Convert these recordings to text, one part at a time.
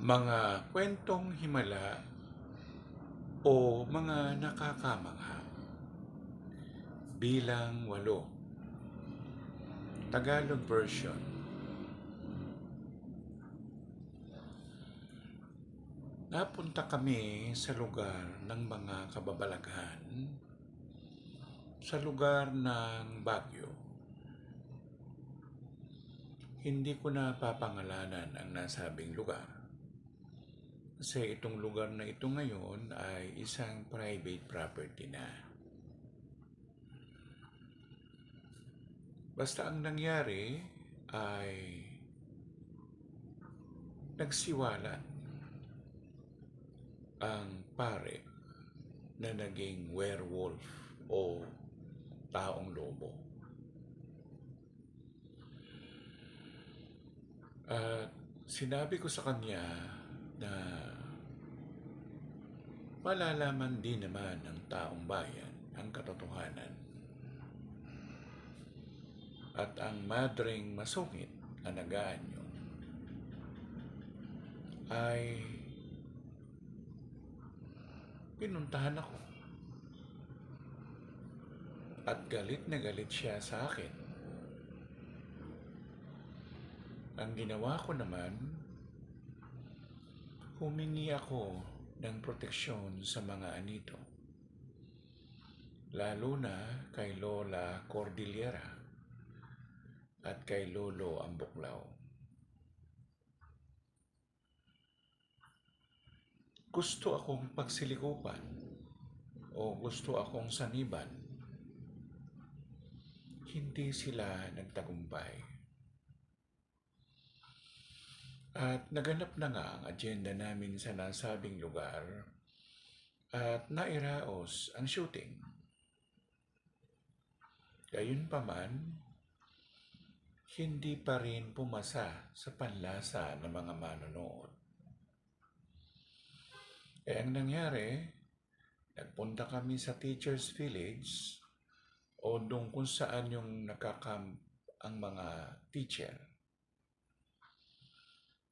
mga kwentong himala o mga nakakamangha. Bilang walo. Tagalog version. Napunta kami sa lugar ng mga kababalaghan sa lugar ng Baguio. Hindi ko na papangalanan ang nasabing lugar. Kasi itong lugar na ito ngayon ay isang private property na. Basta ang nangyari ay nagsiwalat ang pare na naging werewolf o taong lobo. At sinabi ko sa kanya na malalaman din naman ng taong bayan ang katotohanan. At ang madring masungit na nagaanyo ay pinuntahan ako. At galit na galit siya sa akin. Ang ginawa ko naman, humingi ako ng proteksyon sa mga anito. Lalo na kay Lola Cordillera at kay Lolo Ambuklaw. Gusto akong pagsilikupan o gusto akong saniban. Hindi sila nagtagumpay. At naganap na nga ang agenda namin sa nasabing lugar at nairaos ang shooting. Gayunpaman, hindi pa rin pumasa sa panlasa ng mga manonood. Eh ang nangyari, nagpunta kami sa Teacher's Village o doon kung saan yung nakakamp ang mga teacher.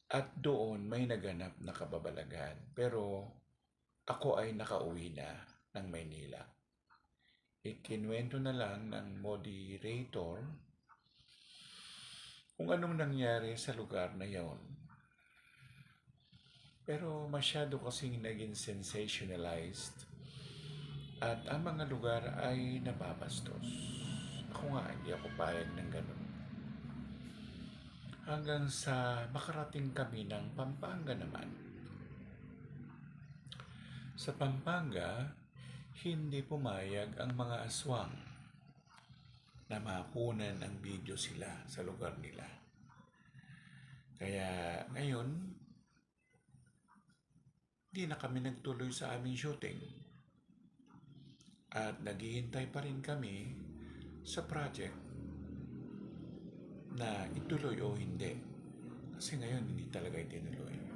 At doon may naganap na kababalagan. Pero ako ay nakauwi na ng Maynila. Ikinwento na lang ng moderator kung anong nangyari sa lugar na yon. Pero masyado kasing naging sensationalized at ang mga lugar ay nababastos. Ako nga, hindi ako payag ng ganun. Hanggang sa makarating kami ng Pampanga naman. Sa Pampanga, hindi pumayag ang mga aswang na makunan ang video sila sa lugar nila. Kaya ngayon, hindi na kami nagtuloy sa aming shooting. At naghihintay pa rin kami sa project na ituloy o hindi. Kasi ngayon hindi talaga itinuloy.